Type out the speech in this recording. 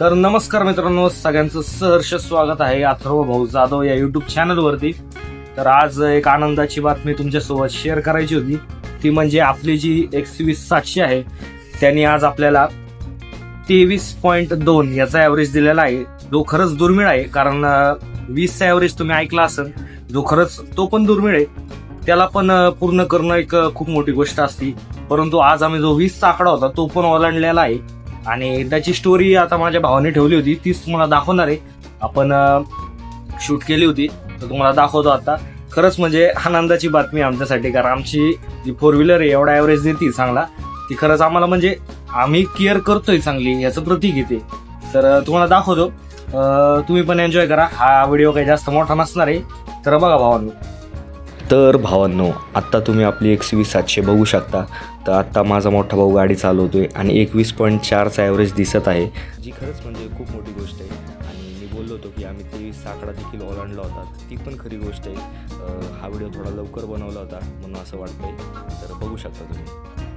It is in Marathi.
तर नमस्कार मित्रांनो सगळ्यांचं सहर्ष स्वागत आहे अथर्व भाऊ जाधव या युट्यूब चॅनलवरती तर आज एक आनंदाची बातमी तुमच्यासोबत शेअर करायची होती. ती म्हणजे आपली जी एकवीस सातशे आहे त्यांनी आज आपल्याला तेवीस पॉईंट दोन याचा ॲव्हरेज दिलेला आहे. जो खरंच दुर्मिळ आहे कारण वीसचा ॲव्हरेज तुम्ही ऐकला असेल जो खरंच तो पण दुर्मिळ आहे. त्याला पण पूर्ण करणं एक खूप मोठी गोष्ट असती. परंतु आज आम्ही जो वीसचा आकडा होता तो पण ओलांडलेला आहे. आणि त्याची स्टोरी आता माझ्या भावाने ठेवली होती तीच तुम्हाला दाखवणार आहे. आपण शूट केली होती तर तुम्हाला दाखवतो आता. खरंच म्हणजे आनंदाची बातमी आमच्यासाठी कारण आमची जी फोर व्हीलर आहे एवढा ॲव्हरेज देते चांगला. ती खरंच आम्हाला म्हणजे आम्ही केअर करतोय चांगली याचं प्रतीक येते तर तुम्हाला दाखवतो. तुम्ही पण एन्जॉय करा. हा व्हिडिओ काही जास्त मोठा नसणार आहे. तर बघा भावांनी. तर भावांनो आत्ता तुम्ही आपली एकवीस सातशे बघू शकता. तर आत्ता माझा मोठा भाऊ गाडी चालवतो आहे आणि एकवीस पॉईंट चारचा ॲव्हरेज दिसत आहे. जी खरंच म्हणजे खूप मोठी गोष्ट आहे. आणि मी बोललो होतो की आम्ही तेवीस आकडा देखील ओलांडला होता. ती पण खरी गोष्ट आहे. हा व्हिडिओ थोडा लवकर बनवला होता म्हणून असं वाटतं आहे तर बघू शकता तुम्ही.